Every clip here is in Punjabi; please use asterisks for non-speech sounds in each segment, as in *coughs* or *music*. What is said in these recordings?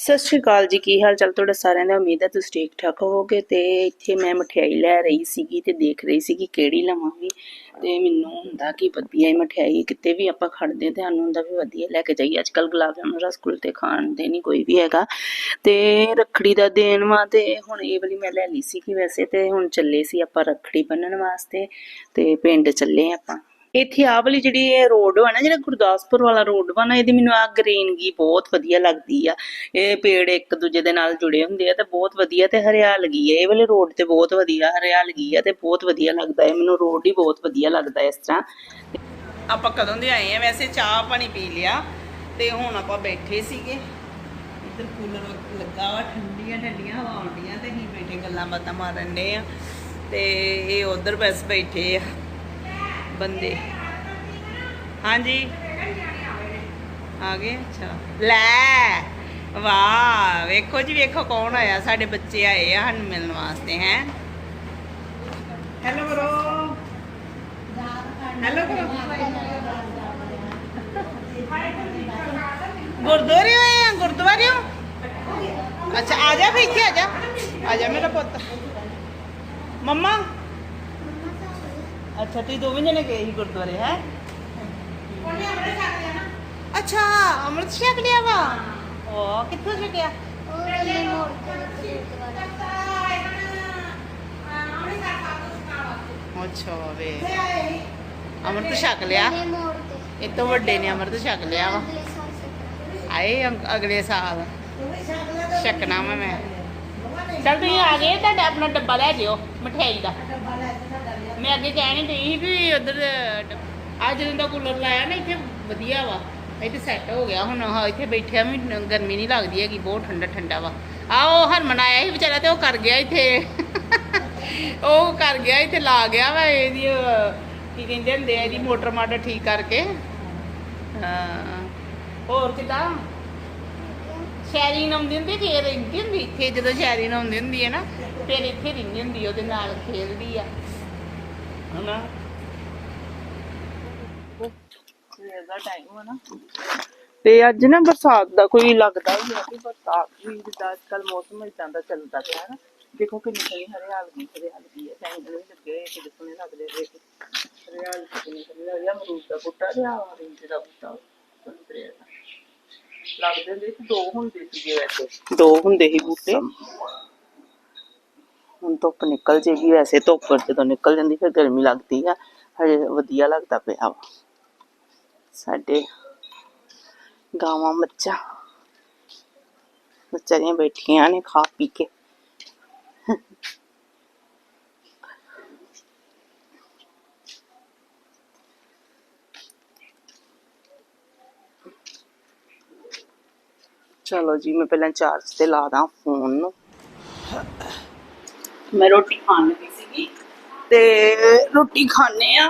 ਸਤਿ ਸ਼੍ਰੀ ਅਕਾਲ ਜੀ, ਕੀ ਹਾਲ ਚਾਲ ਤੁਹਾਡਾ ਸਾਰਿਆਂ ਦਾ? ਉਮੀਦ ਹੈ ਤੁਸੀਂ ਠੀਕ ਠਾਕ ਹੋਵੋਗੇ ਤੇ ਇੱਥੇ ਮੈਂ ਮਠਿਆਈ ਲੈ ਰਹੀ ਸੀਗੀ ਤੇ ਦੇਖ ਰਹੀ ਸੀ ਕਿ ਕਿਹੜੀ ਲਵਾਂਗੀ। ਤੇ ਮੈਨੂੰ ਹੁੰਦਾ ਕਿ ਵਧੀਆ ਹੀ ਮਠਿਆਈ ਕਿਤੇ ਵੀ ਆਪਾਂ ਖੜਦੇ ਹਾਂ ਤੇ ਸਾਨੂੰ ਹੁੰਦਾ ਵੀ ਵਧੀਆ ਲੈ ਕੇ ਜਾਈਏ। ਅੱਜ ਕੱਲ ਗੁਲਾਬ ਜਾਮੁਨ ਰਸਗੁੱਲੇ ਤੇ ਖਾਣ ਦੇ ਨਹੀਂ ਕੋਈ ਵੀ ਹੈਗਾ। ਤੇ ਰੱਖੜੀ ਦਾ ਦੇਣ ਵਾ ਤੇ ਹੁਣ ਇਹ ਵਾਲੀ ਮੈਂ ਲੈ ਲਈ ਸੀ ਕਿ ਵੈਸੇ ਤੇ ਹੁਣ ਚੱਲੇ ਸੀ ਆਪਾਂ ਰੱਖੜੀ ਬੰਨਣ ਵਾਸਤੇ ਤੇ ਪਿੰਡ ਚੱਲੇ ਆਪਾਂ। ਇੱਥੇ ਆਹ ਵਾਲੀ ਜਿਹੜੀ ਇਹ ਰੋਡ ਵਾ ਨਾ, ਜਿਹੜਾ ਗੁਰਦਾਸਪੁਰ ਵਾਲਾ ਰੋਡ ਵਾ ਨਾ, ਇਹਦੀ ਮੈਨੂੰ ਆ ਗ੍ਰੀਨਗੀ ਬਹੁਤ ਵਧੀਆ ਲੱਗਦੀ ਆ। ਇਹ ਪੇੜ ਇੱਕ ਦੂਜੇ ਦੇ ਨਾਲ ਜੁੜੇ ਹੁੰਦੇ ਆ ਤੇ ਬਹੁਤ ਵਧੀਆ ਤੇ ਹਰਿਆਲਗੀ ਆ। ਇਹ ਵਾਲੇ ਰੋਡ ਤੇ ਬਹੁਤ ਵਧੀਆ ਹਰਿਆਲਗੀ ਆ ਤੇ ਬਹੁਤ ਵਧੀਆ ਲੱਗਦਾ ਹੈ ਮੈਨੂੰ ਰੋਡ ਹੀ ਬਹੁਤ ਵਧੀਆ ਲੱਗਦਾ ਇਸ ਤਰ੍ਹਾਂ। ਆਪਾਂ ਕਦੋਂ ਦੇ ਆਏ ਆ? ਵੈਸੇ ਚਾਹ ਪਾਣੀ ਪੀ ਲਿਆ ਤੇ ਹੁਣ ਆਪਾਂ ਬੈਠੇ ਸੀਗੇ। ਇੱਧਰ ਕੂਲਰ ਲੱਗਾ ਵਾ, ਠੰਡੀਆਂ ਠੰਡੀਆਂ ਹਵਾ ਆਉਂਦੀਆਂ ਤੇ ਅਸੀਂ ਬੈਠੇ ਗੱਲਾਂ ਬਾਤਾਂ ਮਾਰਨ ਦੇ ਆ। ਤੇ ਇਹ ਉਧਰ ਬਸ ਬੈਠੇ ਆ। ਬੰਦੇ ਹਾਂਜੀ ਆ ਗਏ ਅੱਛਾ ਲੈ ਵਾਹ ਵੇਖੋ ਜੀ ਵੇਖੋ ਕੌਣ ਆਇਆ ਸਾਡੇ ਬੱਚੇ ਆਏ ਆ ਸਾਨੂੰ ਮਿਲਣ ਵਾਸਤੇ ਹੈ ਹੈਲੋ ਕਰੋ ਹੈਲੋ ਕਰੋ ਗੁਰਦੁਆਰੇ ਆਏ ਆ ਗੁਰਦੁਆਰੇ ਹੋ ਅੱਛਾ ਆ ਜਾ ਫੇ ਇੱਥੇ ਆ ਜਾ ਆ ਜਾ ਮੇਰਾ ਪੁੱਤ ਮੰਮਾ ਅੱਛਾ ਤੁਸੀਂ ਦੋਵੇਂ ਜਣੇ ਗਏ ਸੀ ਗੁਰਦੁਆਰੇ ਹੈ ਅੱਛਾ ਅੰਮ੍ਰਿਤ ਛਕ ਲਿਆ ਵਾ ਉਹ ਕਿੱਥੋਂ ਛਕਿਆ ਅੱਛਾ ਵੇ ਅੰਮ੍ਰਿਤ ਛਕ ਲਿਆ ਇਹ ਤੋਂ ਵੱਡੇ ਨੇ ਅੰਮ੍ਰਿਤ ਛਕ ਲਿਆ ਵਾ ਆਏ ਅੰ- ਅਗਲੇ ਸਾਲ ਛਕਣਾ ਵਾ ਮੈਂ ਚਲ ਤੁਸੀਂ ਆ ਗਏ ਤੁਹਾਡਾ ਆਪਣਾ ਡੱਬਾ ਲੈ ਜਿਓ ਮਠਿਆਈ ਦਾ ਮੈਂ ਅੱਗੇ ਕਹਿਣੀ ਡਈ ਸੀ ਵੀ ਉਧਰ ਅੱਜ ਜਦੋਂ ਦਾ ਕੂਲਰ ਲਾਇਆ ਨਾ ਇੱਥੇ ਵਧੀਆ ਵਾ, ਇੱਥੇ ਸੈੱਟ ਹੋ ਗਿਆ ਹੁਣ, ਆਹ ਇੱਥੇ ਬੈਠਿਆ ਵੀ ਨ- ਗਰਮੀ ਨਹੀਂ ਲੱਗਦੀ ਹੈਗੀ, ਬਹੁਤ ਠੰਡਾ ਠੰਡਾ ਵਾ। ਆ ਉਹ ਹਰਮਨ ਆਇਆ ਸੀ ਵਿਚਾਰਾ ਤੇ ਉਹ ਕਰ ਗਿਆ ਇੱਥੇ। ਉਹ ਕਰ ਗਿਆ, ਇੱਥੇ ਲਾ ਗਿਆ ਵਾ ਇਹਦੀ ਉਹ ਕੀ ਕਹਿੰਦੇ ਹੁੰਦੇ ਆ, ਇਹਦੀ ਮੋਟਰ ਮਾਟਰ ਠੀਕ ਕਰਕੇ। ਹਾਂ। ਹੋਰ ਕਿਦਾਂ? ਸ਼ੈਰੀ ਆਉਂਦੀ ਹੁੰਦੀ ਫੇਰ ਰਹਿੰਦੀ ਹੁੰਦੀ? ਇੱਥੇ ਜਦੋਂ ਸ਼ੈਰੀ ਆਉਂਦੀ ਹੁੰਦੀ ਹੈ ਨਾ, ਫਿਰ ਇੱਥੇ ਰਹਿੰਦੀ ਹੁੰਦੀ ਉਹਦੇ ਨਾਲ ਖੇਲਦੀ ਆ। ਹਨਾ? ਸਵੇਰ ਦਾ ਟਾਈਮ ਆ ਨਾ। ਤੇ ਅੱਜ ਨਾ ਬਰਸਾਤ ਦਾ ਕੋਈ ਲੱਗਦਾ ਹੀ ਨਹੀਂ ਕਿ ਬਰਸਾਤ ਵੀ ਜਿੱਦਾਂ ਅੱਜ ਕੱਲ ਮੌਸਮ ਇਦਾਂ ਦਾ ਚੱਲਦਾ ਪਿਆ ਨਾ। ਦੇਖੋ ਕਿੰਨੀ ਸਾਰੀ ਹਰਿਆਲਗੀ ਹਰਿਆਲਗੀ ਹੈ। ਜੰਗਲ ਵੀ ਲੱਗੇ ਹੋਏ ਕਿੰਨੇ ਸੋਹਣੇ ਲੱਗਦੇ ਦੇਖ ਹਰਿਆਲੀ ਕਿੰਨੀ ਸੋਹਣੀ ਲੱਗਦੀ ਆ। ਅਮਰੂਦ ਦਾ ਬੂਟਾ ਤੇ ਆ orange ਦਾ ਬੂਟਾ ਸੰਤਰੇ ਦਾ ਲੱਗਦੇ ਹੁੰਦੇ ਸੀ ਦੋ ਹੁੰਦੇ ਸੀਗੇ ਵੈਸੇ। ਦੋ ਹੁੰਦੇ ਸੀ ਬੂਟੇ। ਹੁਣ ਧੁੱਪ ਨਿਕਲ ਜੇਗੀ, ਵੈਸੇ ਧੁੱਪ ਜਦੋਂ ਨਿਕਲ ਜਾਂਦੀ, ਫਿਰ ਗਰਮੀ ਲੱਗਦੀ ਆ। ਹਜੇ ਵਧੀਆ ਲੱਗਦਾ ਪਿਆ ਵਾ। ਸਾਡੇ ਗਾਵਾਂ ਮੱਝਾਂ, ਵਿਚਾਰੀਆਂ ਬੈਠੀਆਂ ਨੇ ਖਾ ਪੀ ਕੇ। ਚਲੋ ਜੀ, ਮੈਂ ਪਹਿਲਾਂ ਚਾਰਜ ਤੇ ਲਾ ਦਾਂ ਫੋਨ ਨੂੰ। ਮੈਂ ਰੋਟੀ ਖਾਣ ਲੱਗੀ ਸੀਗੀ। ਤੇ ਰੋਟੀ ਖਾਣੇ ਆ।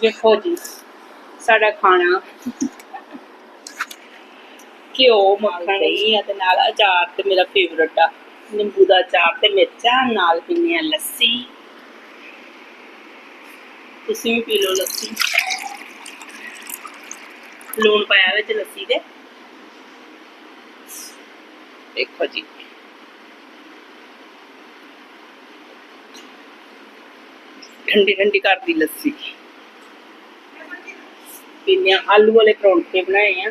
ਦੇਖੋ ਜੀ, ਸਾਡਾ ਖਾਣਾ ਘਿਓ, ਮੱਖਣ ਹੀ ਆ ਤੇ ਨਾਲ ਅਚਾਰ ਤੇ ਮੇਰਾ ਫੇਵਰਟ ਆ। ਨਿੰਬੂ ਦਾ ਅਚਾਰ ਤੇ ਮਿਰਚਾਂ, ਨਾਲ ਪੀਨੇ ਆ ਲੱਸੀ। ਤੁਸੀਂ ਵੀ ਪੀ ਲਓ ਲੱਸੀ। ਲੂਣ ਪਾਇਆ ਵਿੱਚ ਲੱਸੀ ਦੇ। ਦੇਖੋ ਜੀ। ਠੰਡੀ ਠੰਡੀ ਕਰਦੀ ਲੱਸੀ। ਪੀਨੇ ਆਲੂ ਵਾਲੇ ਪਰੌਂਠੇ ਬਣਾਏ ਆ।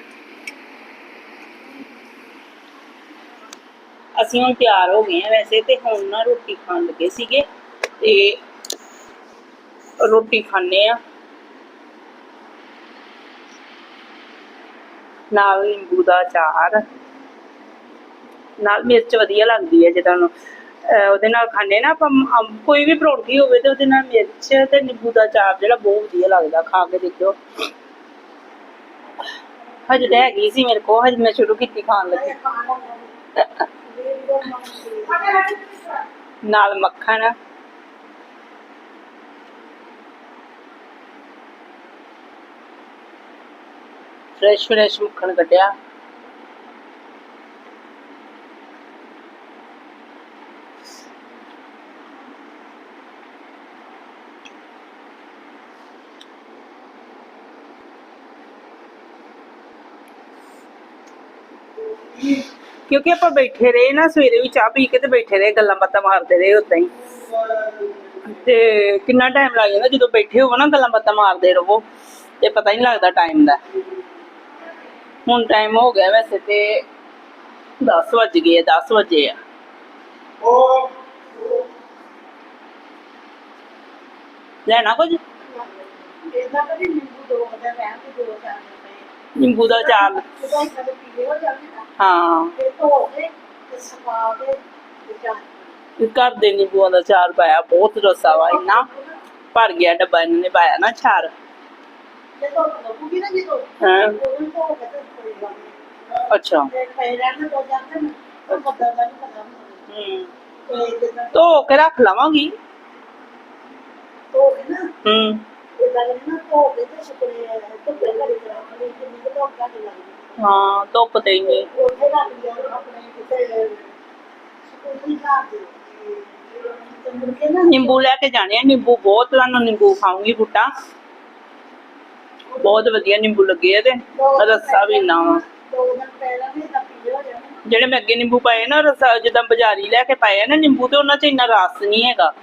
ਅਸੀਂ ਹੁਣ ਤਿਆਰ ਹੋ ਗਏ ਆ ਵੈਸੇ ਤੇ ਹੁਣ ਨਾ ਰੋਟੀ ਖਾਣ ਲੱਗੇ ਸੀਗੇ ਤੇ ਰੋਟੀ ਖਾਣੇ ਆ। ਨਾਲ ਨਿੰਬੂ ਦਾ ਅਚਾਰ। ਨਾਲ ਮਿਰਚ ਵਧੀਆ ਲੱਗਦੀ ਹੈ ਜੇ ਤੁਹਾਨੂੰ ਉਹਦੇ ਨਾਲ ਖਾਣੇ ਨਾ ਆਪਾਂ ਅੰਬ- ਕੋਈ ਵੀ ਪਰੌਂਠੀ ਹੋਵੇ ਤੇ ਉਹਦੇ ਨਾਲ ਮਿਰਚ ਤੇ ਨਿੰਬੂ ਦਾ ਅਚਾਰ ਜਿਹੜਾ ਬਹੁਤ ਵਧੀਆ ਲੱਗਦਾ ਖਾ ਕੇ ਦੇਖਿਓ। ਹਜੇ ਤਾਂ ਹੈਗੀ ਸੀ ਮੇਰੇ ਕੋਲ, ਹਜੇ ਮੈਂ ਸ਼ੁਰੂ ਕੀਤੀ ਖਾਣ ਲੱਗੀ। ਨਾਲ ਮੱਖਣ। ਫਰੈਸ਼ ਫਰੈਸ਼ ਮੱਖਣ ਕੱਢਿਆ। ਕਿਉਂਕਿ ਆਪਾਂ ਬੈਠੇ ਰਹੇ ਨਾ ਸਵੇਰੇ ਵੀ ਚਾਹ ਪੀ ਕੇ ਤੇ ਬੈਠੇ ਰਹੇ ਗੱਲਾਂ ਬਾਤਾਂ ਮਾਰਦੇ ਰਹੇ ਉਦਾਂ ਹੀ। ਤੇ ਕਿੰਨਾ ਟਾਈਮ ਲੱਗ ਜਾਂਦਾ ਜਦੋਂ ਬੈਠੇ ਹੋਵੋ ਨਾ ਗੱਲਾਂ ਬਾਤਾਂ ਮਾਰਦੇ ਰਹੋ ਤੇ ਪਤਾ ਹੀ ਨਹੀਂ ਲੱਗਦਾ ਟਾਈਮ ਦਾ। ਹੁਣ ਟਾਈਮ ਹੋ ਗਿਆ ਵੈਸੇ ਤੇ 10 ਵੱਜ ਗਏ ਆ 10 ਵਜੇ ਆ। ਲੈਣਾ ਕੁਝ? ਨਿੰਬੂ ਦੋ ਚਾਰ ਚਾਰ ਜਦੋਂ ਹੋ। ਜਾਂਦੇ ਤੇ ਧੋ ਕੇ ਤੇ ਸੁਕਾ ਕੇ ਤੇ ਇਹ ਘਰ ਦੇ ਨਿੰਬੂਆਂ ਦਾ ਚਾਰ ਪਾਇਆ ਬਹੁਤ ਰਸਾ ਵਾ ਇੰਨਾ ਭਰ ਗਿਆ ਡੱਬਾ ਇਹਨਾਂ ਨੇ ਪਾਇਆ ਨਾ ਚਾਰ ਤੇ ਧੋ ਲੱਗੂਗੀ ਨਾ ਜਦੋਂ ਹਾਂ। ਉਹਨੂੰ ਧੋ ਕੇ ਤੇ ਥੋੜੀ ਜਾਂਦੀ ਅੱਛਾ। ਤੇ ਪੈ ਰਹਿਣ ਦੋ ਜਾਂਦੇ ਨੇ ਉਹ ਬੱਦਲ ਦਾ ਨਹੀਂ ਪਤਾ ਹੁੰਦਾ। ਹੂੰ। ਤੇ ਜਦੋਂ ਧੋ ਕੇ ਰੱਖ ਲਵਾਂਗੀ। ਧੋ ਕੇ ਨਾ ਹੂੰ। ਇਦਾਂ ਨਾ ਧੋ ਕੇ ਤੇ ਸੁਕਨੇ ਧੁੱਪੇ ਘੜੀ ਲਈ ਕਿੰਨੀ ਕੁ ਧੁੱਪ ਘੱਟ ਲੱਗਦੀ। ਹਾਂ, ਧੁੱਪ ਤੇ ਨਹੀਂ ਉੱਥੇ ਰੱਖ ਆਪਣੇ ਕਿਤੇ ਸੁਕੂਨੀ ਘਰ ਨਿੰਬੂ ਲੈ ਕੇ ਜਾਣੇ ਆ, ਨਿੰਬੂ ਬਹੁਤ ਤੁਹਾਨੂੰ ਨਿੰਬੂ ਖਾਉਂਗੀ ਬੁੱਟਾ। ਬਹੁਤ ਵਧੀਆ ਨਿੰਬੂ ਲੱਗੇ ਆ ਤੇ ਰਸਾ ਵੀ ਇੰਨਾ ਵਾ। ਜਿਹੜੇ ਮੈਂ ਅੱਗੇ ਨਿੰਬੂ ਪਾਏ ਨਾ, ਰਸਾ ਜਿੱਦਾਂ ਬਾਜ਼ਾਰੀ ਲੈ ਕੇ ਪਾਏ ਆ ਨਾ ਨਿੰਬੂ, ਤੇ ਉਹਨਾਂ 'ਚ ਇੰਨਾ ਰਸ ਨਹੀਂ ਹੈਗਾ।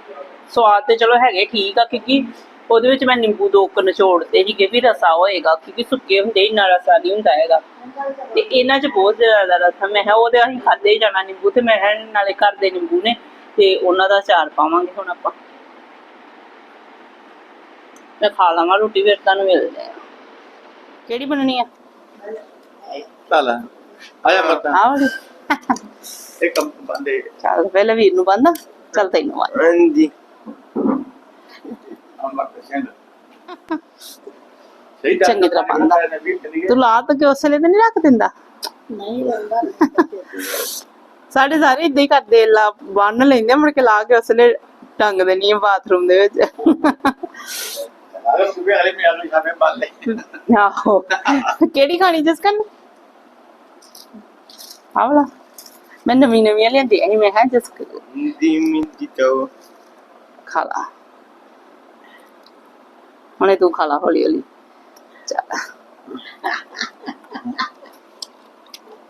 ਸਵਾਦ ਤੇ ਚਲੋ ਹੈਗੇ ਠੀਕ ਆ, ਕਿਉਂਕਿ ਉਹਦੇ ਵਿੱਚ ਮੈਂ ਨਿੰਬੂ ਦੋ ਕੁ ਨਿਚੋੜਦੇ ਸੀਗੇ ਵੀ ਰਸਾ ਹੋਏਗਾ ਕਿਉਂਕਿ ਸੁੱਕੇ ਹੁੰਦੇ ਇੰਨਾ ਰਸਾ ਨਹੀਂ ਹੁੰਦਾ ਹੈਗਾ। ਤੇ ਇਹਨਾਂ 'ਚ ਬਹੁਤ ਜ਼ਿਆਦਾ ਰਸ ਆ ਮੈਂ ਕਿਹਾ ਉਹ ਤੇ ਅਸੀਂ ਖਾਦੇ ਹੀ ਜਾਣਾ ਨਿੰਬੂ ਤੇ ਮੈਂ ਕਿਹਾ ਨਾਲੇ ਘਰ ਦੇ ਨਿੰਬੂ ਨੇ ਤੇ ਉਹਨਾਂ ਦਾ ਅਚਾਰ ਪਾਵਾਂਗੇ ਹੁਣ ਆਪਾਂ। ਮੈਂ ਖਾ ਲਵਾਂ ਰੋਟੀ ਫਿਰ ਤੁਹਾਨੂੰ ਮਿਲਦੇ ਆ ਕਿਹੜੀ ਬਣਨੀ ਆ? ਚੱਲ ਆਇਆ ਮਰਦਾ ਆਹ ਵਾਲੀ। ਇਹ ਕੰਮ ਬੰਦੇ ਚੱਲ ਪਹਿਲਾਂ ਵੀਰ ਨੂੰ ਬੰਦਾ ਚੱਲ ਤੈਨੂੰ ਬੰਦ ਹਾਂਜੀ। ਸਹੀ ਚੰਗੀ ਤਰ੍ਹਾਂ ਬੰਨ੍ਹਦਾ। ਤੂੰ ਲਾ ਤਾਂ ਕਿ ਉਸਲੇ ਤੇ ਨਹੀਂ ਰੱਖ ਦਿੰਦਾ? ਨਹੀਂ ਰਹਿੰਦਾ ਸਾਡੇ ਸਾਰੇ ਇਦਾਂ ਹੀ ਕਰਦੇ ਲਾ ਬੰਨ ਲੈਂਦੇ ਆ, ਮੁੜ ਕੇ ਲਾ ਕੇ ਉਸਲੇ ਟੰਗ ਦੇਣੀ ਆ ਬਾਥਰੂਮ ਦੇ ਵਿੱਚ। ਅਗਰ ਸੁਬੇ ਵਾਲੇ ਮੇ ਆਲੂ ਸਾਹਮਣੇ ਬੰਨ ਲੈ। ਆਹੋ। ਕਿਹੜੀ ਖਾਣੀ ਜਿਸ ਕੰਨ ਆਵਲਾ ਮੈਂ ਨਵੀਂ ਨਵੀਂ ਲਿਆਂਦੀ ਸੀ ਮੈਂ ਹਾਂ ਜਿਸ ਦੀ ਮਿੰਟੀ ਤੋ ਖਾ ਲਾ। ਹੁਣੇ ਤੂੰ ਖਾ ਲਾ ਹੌਲੀ ਹੌਲੀ।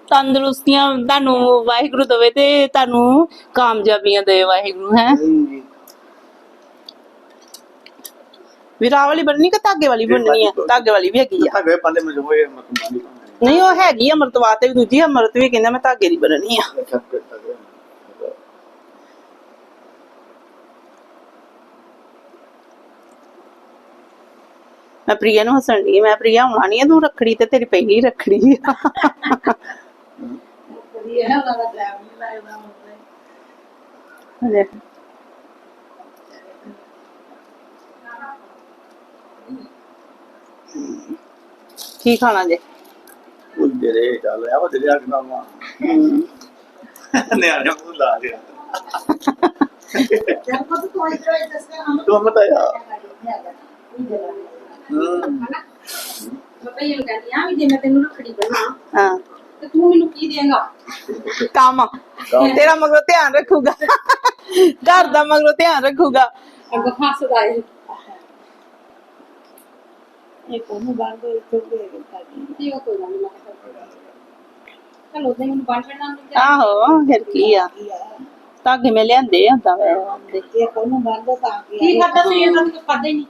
ਤੰਦਰੁਸਤੀਆਂ ਤੁਹਾਨੂੰ ਵਾਹਿਗੁਰੂ ਦੇਵੇ ਤੇ ਤੁਹਾਨੂੰ ਕਾਮਯਾਬੀਆਂ ਦੇ ਵਾਹਿਗੁਰੂ ਹੈ? ਵਿਰਾਹ ਵਾਲੀ ਬਣਨੀ ਕਿ ਧਾਗੇ ਵਾਲੀ ਬਣਨੀ ਆ? ਧਾਗੇ ਵਾਲੀ ਵੀ ਹੈਗੀ ਆ। ਤਾਂ ਗਏ ਬੰਦੇ ਮੇ ਹੋਏ ਮਤਲਬ ਨਹੀਂ ਉਹ ਹੈਗੀ ਆ ਅਮਰਤਵਾਤ ਤੇ ਵੀ ਦੂਜੀ ਅਮਰਤ ਵੀ ਕਹਿੰਦਾ ਮੈਂ ਧਾਗੇ ਦੀ ਬਣਨੀ ਆ। ਮੈਂ ਪ੍ਰਿਆ ਨੂੰ ਹੱਸਣ ਦੀ ਮੈਂ ਪ੍ਰਿਆ ਆਉਣਾ ਨਹੀਂ ਤੂੰ ਰੱਖੜੀ ਤੇ ਤੇਰੀ ਪਹਿਲੀ ਰੱਖੜੀ ਆ। ਕੀ ਖਾਣਾ ਜੇ? ਬੁੱਝੇ ਰੇ ਚੱਲ ਆ ਉਹ ਦਰਿਆ ਕਿਨਾ ਮਾ ਨੇ ਆ ਜਾ ਬੁਲਾ ਰਿਹਾ ਜਦ ਕੋ ਤੂੰ ਇਧਰ ਇਧਰ ਦੱਸਿਆ ਹਮ ਤੂੰ ਮਤ ਆਇਆ? ਮੈਂ ਭਈਆ ਨੂੰ ਕਹਿੰਦੀ ਆ ਵੀ ਜੇ ਮੈਂ ਤੈਨੂੰ ਰੱਖੜੀ ਬੰਨਾ ਹਾਂ। ਤੇ ਤੂੰ ਮੈਨੂੰ ਕੀ ਦੇਂਗਾ ਕੰਮ। ਤੇਰਾ ਮਗਰੋਂ ਧਿਆਨ ਰੱਖੂਗਾ। ਘਰ ਦਾ ਮਗਰੋਂ ਧਿਆਨ ਰੱਖੂਗਾ। ਅੱਗੋਂ ਹੱਸਦਾ ਏ। ਇਹ ਕੋਨੂੰ ਬੰਦ ਹੋ ਦੇ ਸਾਡੀ ਤੇ ਉਹ ਕੋਈ ਗੱਲ ਨਹੀਂ। ਚਲ ਉਹਦੇ ਮੈਨੂੰ ਬੰਨ ਪੈਣਾ ਆਹੋ ਫਿਰ ਕੀ ਆ? ਧਾਗੇ ਮੈਂ ਲਿਆਂਦੇ ਆ ਤਾਂ ਇਹ ਕੋਨੂੰ ਬੰਦ ਤਾਂ ਕੀ ਕਰਦਾ ਤੂੰ ਇਹ ਤਾਂ ਕਰਦਾ ਨਹੀਂ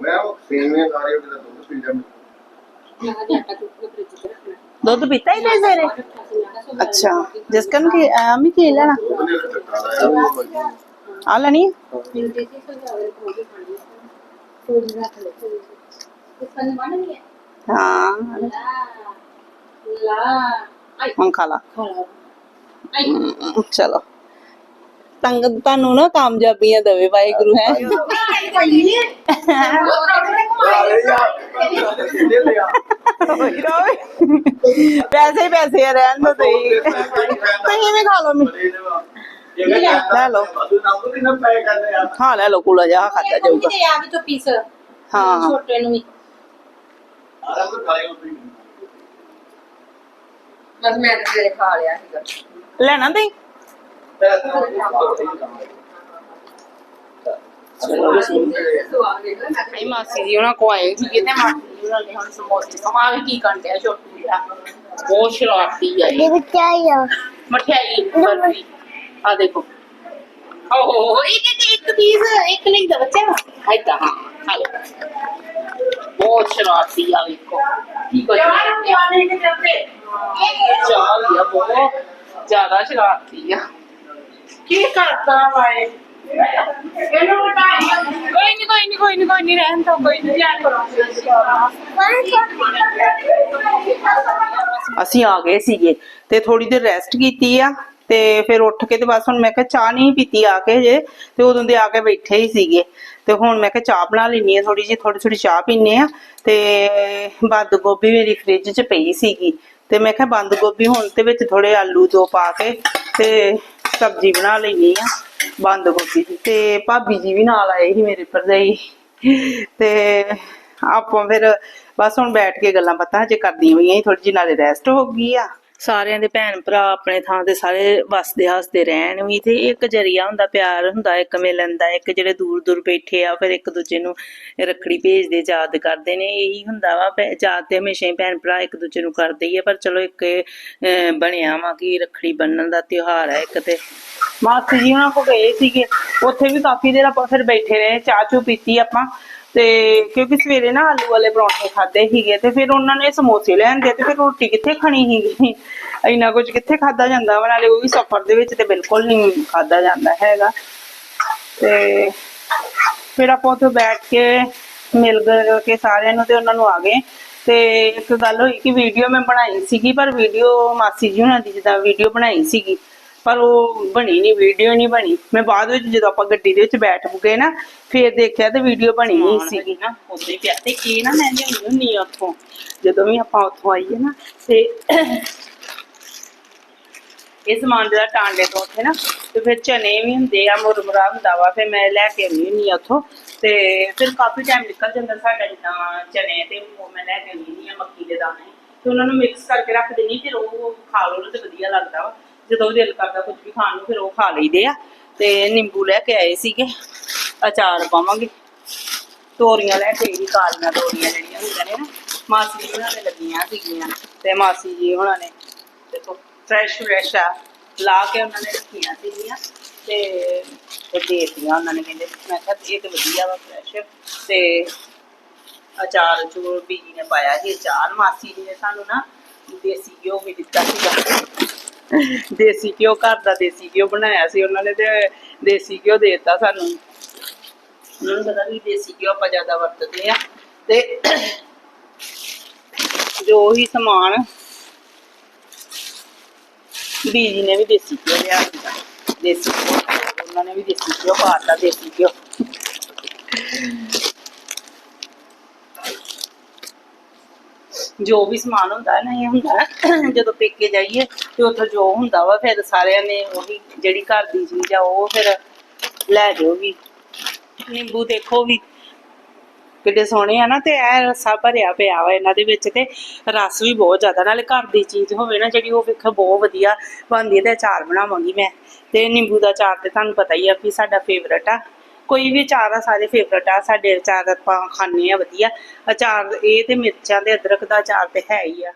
ਮੈਂ ਉਹ ਸੇਵੇਂ ਸਾਰੇ ਉਹਦਾ ਦੁੱਧ ਪੀ ਜਾ ਮੈਂ ਕਿਹਾ ਆਟਾ ਕੁੱਟ ਕੇ ਫ੍ਰਿਜ 'ਚ ਰੱਖਣਾ ਦੁੱਧ ਪੀਤਾ ਹੀ ਨਹੀਂ ਸਵੇਰੇ ਅੱਛਾ ਜਿਸ ਕਰਨ ਕਿ ਆਮੀ ਕੀ ਲੈਣਾ? ਉਹਨੇ ਆ ਲੈਣੀ ਤੇ ਸੀ ਸਮਝਾਵੇ ਕੋਈ ਖਾਣੀ ਸੋਜ ਰੱਖ ਲੈ ਸੋਜ ਇਸ ਕੰਨ ਬੰਨ ਨਹੀਂ ਹੈ ਲਾ। ਹੁਣ ਖਾ ਲਾ। ਚਲੋ। ਤੰਗ ਤੁਹਾਨੂੰ ਨਾ ਕਾਮਯਾਬੀਆਂ ਦੇਵੇ ਵਾਹਿਗੁਰੂ ਹੈ। ਪੈਸੇ ਹੀ ਪੈਸੇ ਆ, ਰਹਿਣ ਦੋ ਤੁਸੀਂ। ਤੁਸੀਂ ਵੀ ਖਾ ਲਓ ਮੀ ਲੈ ਲਓ। ਹਾਂ ਲੈ ਲਓ ਕੂਲਾ ਜਾ ਖਾਦਾ ਜਾਊਗਾ। ਕਿਤੇ ਆ ਗਈ ਤੋਂ ਪੀਸ ਹਾਂ। ਛੋਟੇ ਨੂੰ ਵੀ। ਬਸ ਮੈਂ ਤਾਂ ਖਾ ਲਿਆ ਸੀਗਾ। ਲੈਣਾ ਤੇ ਆਈ ਮਾਸੀ ਜੀ ਉਹਨਾਂ ਕੋ ਆਏ ਸੀ ਕਿਤੇ ਮਾਸੀ ਜੀ ਉਹਨਾਂ ਨੇ ਹੁਣ ਸਮੋਸੇ ਸਮਾ ਕੇ ਕੀ ਕੰਟਿਆ ਛੋਟੂ ਜਿਹਾ ਬਹੁਤ ਸ਼ਰਾਰਤੀ ਆ ਇਹ ਵਿੱਚ ਆਇਆ ਮਠਿਆਈ ਬਰਫੀ। ਆ ਦੇਖੋ। ਓਹ ਇੱਕ ਇੱਕ ਇੱਕ ਪੀਸ ਇੱਕ ਨਹੀਂ ਦਾ। ਬੱਚਾ ਆਇਤਾ ਹਾਂ ਖਾ ਲਓ। ਬਹੁਤ ਸ਼ਰਾਰਤੀ ਆ ਵੇਖੋ ਕੀ ਚੱਪੇ ਚਾਲ ਆ ਬਹੁਤ ਜ਼ਿਆਦਾ ਸ਼ਰਾਰਤੀ ਆ। ਕੀ ਕਰਦਾ ਵਾਏ ਇਹਨੂੰ ਬਟਾਈ ਕੋਈ ਨਹੀਂ ਕੋਈ ਨਹੀਂ ਕੋਈ ਨਹੀਂ ਕੋਈ ਨਹੀਂ ਰਹਿਣ ਦੋ ਕੋਈ ਨਹੀਂ ਧਿਆਨ ਕਰੋ। ਅਸੀਂ ਆ ਗਏ ਸੀਗੇ ਤੇ ਥੋੜੀ ਦੇਰ ਰੈਸਟ ਕੀਤੀ ਆ ਤੇ ਫਿਰ ਉੱਠ ਕੇ ਤੇ ਬਸ ਹੁਣ ਮੈਂ ਕਿਹਾ ਚਾਹ ਨਹੀਂ ਪੀਤੀ ਆ ਕੇ ਜੇ ਤੇ ਉਦੋਂ ਦੇ ਆ ਕੇ ਬੈਠੇ ਹੀ ਸੀਗੇ। ਤੇ ਹੁਣ ਮੈਂ ਕਿਹਾ ਚਾਹ ਬਣਾ ਲੈਣੀ ਆ ਥੋੜੀ ਜਿਹੀ ਥੋੜੀ ਥੋੜੀ ਚਾਹ ਪੀਨੇ ਆ ਤੇ ਬੰਦ ਗੋਭੀ ਮੇਰੀ ਫ੍ਰਿਜ 'ਚ ਪਈ ਸੀਗੀ ਤੇ ਮੈਂ ਕਿਹਾ ਬੰਦ ਗੋਭੀ ਹੁਣ ਤੇ ਵਿੱਚ ਥੋੜੇ ਆਲੂ ਦੋ ਪਾ ਕੇ ਤੇ ਸਬਜ਼ੀ ਬਣਾ ਲੈਣੀ ਆ, ਬੰਦ ਗੋਭੀ ਦੀ। ਤੇ ਭਾਬੀ ਜੀ ਵੀ ਨਾਲ ਆਏ ਸੀ ਮੇਰੇ ਭਰਜਾਈ। ਤੇ ਆਪਾਂ ਫਿਰ ਬਸ ਹੁਣ ਬੈਠ ਕੇ ਗੱਲਾਂ ਬਾਤਾਂ ਹਜੇ ਕਰਦੀਆਂ ਹੋਈਆਂ ਥੋੜੀ ਜਿਹੀ ਨਾਲੇ ਰੈਸਟ ਹੋ ਗਈ ਆ। ਸਾਰਿਆਂ ਦੇ ਭੈਣ ਭਰਾ ਆਪਣੇ ਥਾਂ ਤੇ ਸਾਰੇ ਵਸਦੇ ਹੱਸਦੇ ਰਹਿਣ ਵੀ ਤੇ ਇੱਕ ਜਰੀਆ ਹੁੰਦਾ ਪਿਆਰ ਹੁੰਦਾ ਇੱਕ ਮਿਲਣ ਦਾ ਇੱਕ ਜਿਹੜੇ ਦੂਰ ਦੂਰ ਬੈਠੇ ਆ ਫਿਰ ਇੱਕ ਦੂਜੇ ਨੂੰ ਰੱਖੜੀ ਭੇਜਦੇ ਯਾਦ ਕਰਦੇ ਨੇ ਇਹੀ ਹੁੰਦਾ ਵਾ ਯਾਦ ਤੇ ਹਮੇਸ਼ਾ ਹੀ ਭੈਣ ਭਰਾ ਇੱਕ ਦੂਜੇ ਨੂੰ ਕਰਦੇ ਹੀ ਆ ਪਰ ਚਲੋ ਇੱਕ ਅਹ, ਬਣਿਆ ਵਾ ਕਿ ਰੱਖੜੀ ਬੰਨਣ ਦਾ ਤਿਉਹਾਰ ਹੈ ਇੱਕ ਤੇ। ਮਾਸੀ ਜੀ ਉਹਨਾਂ ਕੋ ਗਏ ਸੀਗੇ ਉੱਥੇ ਵੀ ਕਾਫੀ ਦੇਰ ਆਪਾਂ ਫਿਰ ਬੈਠੇ ਰਹੇ ਚਾਹ ਚੂ ਪੀਤੀ ਆਪਾਂ। ਤੇ ਕਿਉਂਕਿ ਸਵੇਰੇ ਨਾ ਆਲੂ ਵਾਲੇ ਪਰੌਂਠੇ ਖਾਦੇ ਸੀਗੇ ਤੇ ਫਿਰ ਉਹਨਾਂ ਨੇ ਸਮੋਸੇ ਲੈਂਦੇ ਤੇ ਫਿਰ ਰੋਟੀ ਕਿੱਥੇ ਖਾਣੀ ਸੀਗੀ? ਇੰਨਾ ਕੁਝ ਕਿੱਥੇ ਖਾਦਾ ਜਾਂਦਾ ਵਾ? ਨਾਲੇ ਉਹ ਵੀ ਸਫ਼ਰ ਦੇ ਵਿੱਚ ਤੇ ਬਿਲਕੁਲ ਨਹੀਂ ਖਾਦਾ ਜਾਂਦਾ ਹੈਗਾ। ਤੇ ਫਿਰ ਆਪਾਂ ਉੱਥੇ ਬੈਠ ਕੇ ਮਿਲ ਗਏ ਕੇ ਸਾਰਿਆਂ ਨੂੰ ਤੇ ਉਹਨਾਂ ਨੂੰ ਆ ਗਏ। ਤੇ ਇੱਕ ਗੱਲ ਹੋਈ ਕਿ ਵੀਡੀਓ ਮੈਂ ਬਣਾਈ ਸੀਗੀ, ਪਰ ਵੀਡੀਓ ਮਾਸੀ ਜੀ ਉਹਨਾਂ ਦੀ ਜਿੱਦਾਂ ਵੀਡੀਓ ਬਣਾਈ ਸੀਗੀ। ਪਰ ਉਹ ਬਣੀ ਨਹੀਂ ਵੀਡੀਓ ਨਹੀਂ ਬਣੀ। ਮੈਂ ਬਾਅਦ ਵਿੱਚ ਜਦੋਂ ਆਪਾਂ ਗੱਡੀ ਦੇ ਵਿੱਚ ਬੈਠ ਗਏ ਨਾ ਫੇਰ ਦੇਖਿਆ ਤੇ ਵੀਡੀਓ ਬਣੀ ਨਹੀਂ ਸੀਗੀ ਨਾ ਉਦੋਂ ਹੀ ਪਿਆ ਤੇ ਇਹ ਨਾ ਮੈਂ ਆ ਉੱਥੋਂ। ਜਦੋਂ ਵੀ ਆਪਾਂ ਉੱਥੋਂ ਆਈਏ ਨਾ ਤੇ ਇਹ ਸਮਾਨ ਜਿਹੜਾ ਟਾਂਡੇ ਤੋਂ ਉੱਥੇ ਨਾ ਤੇ ਫਿਰ ਚਨੇ ਵੀ ਹੁੰਦੇ ਆ ਮੁਰਮੁਰਾ ਹੁੰਦਾ ਵਾ ਫਿਰ ਮੈਂ ਲੈ ਕੇ ਆਉਂਦੀ ਹੁੰਦੀ ਆ ਉੱਥੋਂ। ਤੇ ਫਿਰ ਕਾਫੀ ਟਾਈਮ ਨਿਕਲ ਜਾਂਦਾ ਸਾਡਾ ਜਿੱਦਾਂ ਚਨੇ ਤੇ ਉਹ ਮੈਂ ਲੈ ਕੇ ਆਉਂਦੀ ਹੁੰਦੀ ਆ ਮੱਕੀ ਦੇ ਦਾਣੇ। ਤੇ ਉਹਨਾਂ ਨੂੰ ਮਿਕਸ ਕਰਕੇ ਰੱਖ ਦਿੰਦੀ ਫਿਰ ਉਹ ਖਾ ਲਓ ਤੇ ਵਧੀਆ ਲੱਗਦਾ ਵਾ। ਜਦੋਂ ਦਿਲ ਕਰਦਾ ਕੁਝ ਵੀ ਖਾਣ ਨੂੰ, ਫਿਰ ਉਹ ਖਾ ਲਈਦੇ ਆ। ਤੇ ਨਿੰਬੂ ਲੈ ਕੇ ਆਏ ਸੀਗੇ, ਅਚਾਰ ਪਾਵਾਂਗੇ। ਤੋਰੀਆਂ ਲੈ ਕੇ ਆਈ, ਕਾਲੀਆਂ ਤੋਰੀਆਂ ਜਿਹੜੀਆਂ ਹੁੰਦੀਆਂ ਨੇ ਨਾ, ਮਾਸੀ ਜੀ ਉਹਨਾਂ ਨੇ ਲੱਗੀਆਂ ਸੀਗੀਆਂ। ਤੇ ਮਾਸੀ ਜੀ ਉਹਨਾਂ ਨੇ ਦੇਖੋ ਫਰੈਸ਼ ਫਰੈਸ਼ ਆ। ਲਾ ਕੇ ਉਹਨਾਂ ਨੇ ਰੱਖੀਆਂ ਸੀਗੀਆਂ ਤੇ ਉਹ ਉਹਨਾਂ ਨੇ, ਕਹਿੰਦੇ, ਮੈਂ ਕਿਹਾ, ਇਹ ਤੇ ਵਧੀਆ ਵਾ ਫਰੈਸ਼ ਤੇ ਅਚਾਰ ਚੂਰ ਬੀਜੀ ਨੇ ਪਾਇਆ ਸੀ ਅਚਾਰ। ਮਾਸੀ ਜੀ ਨੇ ਸਾਨੂੰ ਨਾ ਦੇਸੀ ਘਿਓ ਵੀ ਦਿੱਤਾ ਸੀਗਾ। *laughs* ਦੇਸੀ ਘਿਓ, ਘਰ ਦਾ ਦੇਸੀ ਘਿਓ ਬਣਾਇਆ ਸੀ, ਉਹਨਾਂ ਨੇ ਤੇ ਦੇਸੀ ਘਿਓ ਦੇ ਦਿੱਤਾ ਸਾਨੂੰ। ਉਹਨਾਂ ਨੂੰ ਪਤਾ ਵੀ ਦੇਸੀ ਘਿਓ ਆਪਾਂ ਜ਼ਿਆਦਾ ਵਰਤਦੇ ਆ। ਤੇ *coughs* ਜੋ ਵੀ ਸਮਾਨ ਬੀਜੀ ਨੇ ਵੀ ਦੇਸੀ ਘਿਓ ਲਿਆ ਸੀਗਾ ਦੇਸੀ ਘਿਓ, ਉਹਨਾਂ ਨੇ ਵੀ ਦੇਸੀ ਘਿਓ ਪਾਤਾ, ਦੇਸੀ ਘਿਓ। ਜੋ ਵੀ ਸਮਾਨ ਹੁੰਦਾ ਨਾ, ਇਹ ਹੁੰਦਾ ਜਦੋਂ ਪੇਕੇ ਜਾਈਏ ਤੇ ਉੱਥੇ ਜੋ ਹੁੰਦਾ ਵਾ, ਫਿਰ ਸਾਰਿਆਂ ਨੇ ਉਹੀ ਜਿਹੜੀ ਘਰ ਦੀ ਚੀਜ਼ ਆ, ਉਹ ਫਿਰ ਲੈ ਜਾਓ ਵੀ। ਨਿੰਬੂ ਦੇਖੋ ਵੀ ਕਿੱਡੇ ਸੋਹਣੇ ਆ ਨਾ, ਤੇ ਇਹ ਰਸਾ ਭਰਿਆ ਪਿਆ ਵਾ ਇਹਨਾਂ ਦੇ ਵਿੱਚ, ਤੇ ਰਸ ਵੀ ਬਹੁਤ ਜ਼ਿਆਦਾ, ਨਾਲੇ ਘਰ ਦੀ ਚੀਜ਼ ਹੋਵੇ ਨਾ, ਜਿਹੜੀ ਉਹ ਵੇਖੋ ਬਹੁਤ ਵਧੀਆ ਬਣਦੀ ਹੈ ਤੇ ਅਚਾਰ ਬਣਾਵਾਂਗੀ ਮੈਂ। ਤੇ ਨਿੰਬੂ ਦਾ ਅਚਾਰ ਤੇ ਤੁਹਾਨੂੰ ਪਤਾ ਹੀ ਆ ਵੀ ਸਾਡਾ ਫੇਵਰਟ ਆ। ਕੋਈ ਵੀ ਅਚਾਰ ਆ, ਸਾਰੇ ਫੇਵਰਟ ਆ, ਸਾਡੇ ਅਚਾਰ ਆਪਾਂ ਖਾਂਦੇ ਆ, ਵਧੀਆ। ਅਚਾਰ, ਇਹ ਤੇ ਮਿਰਚਾਂ ਤੇ ਅਦਰਕ ਦਾ ਅਚਾਰ ਤੇ ਹੈ ਹੀ ਆ।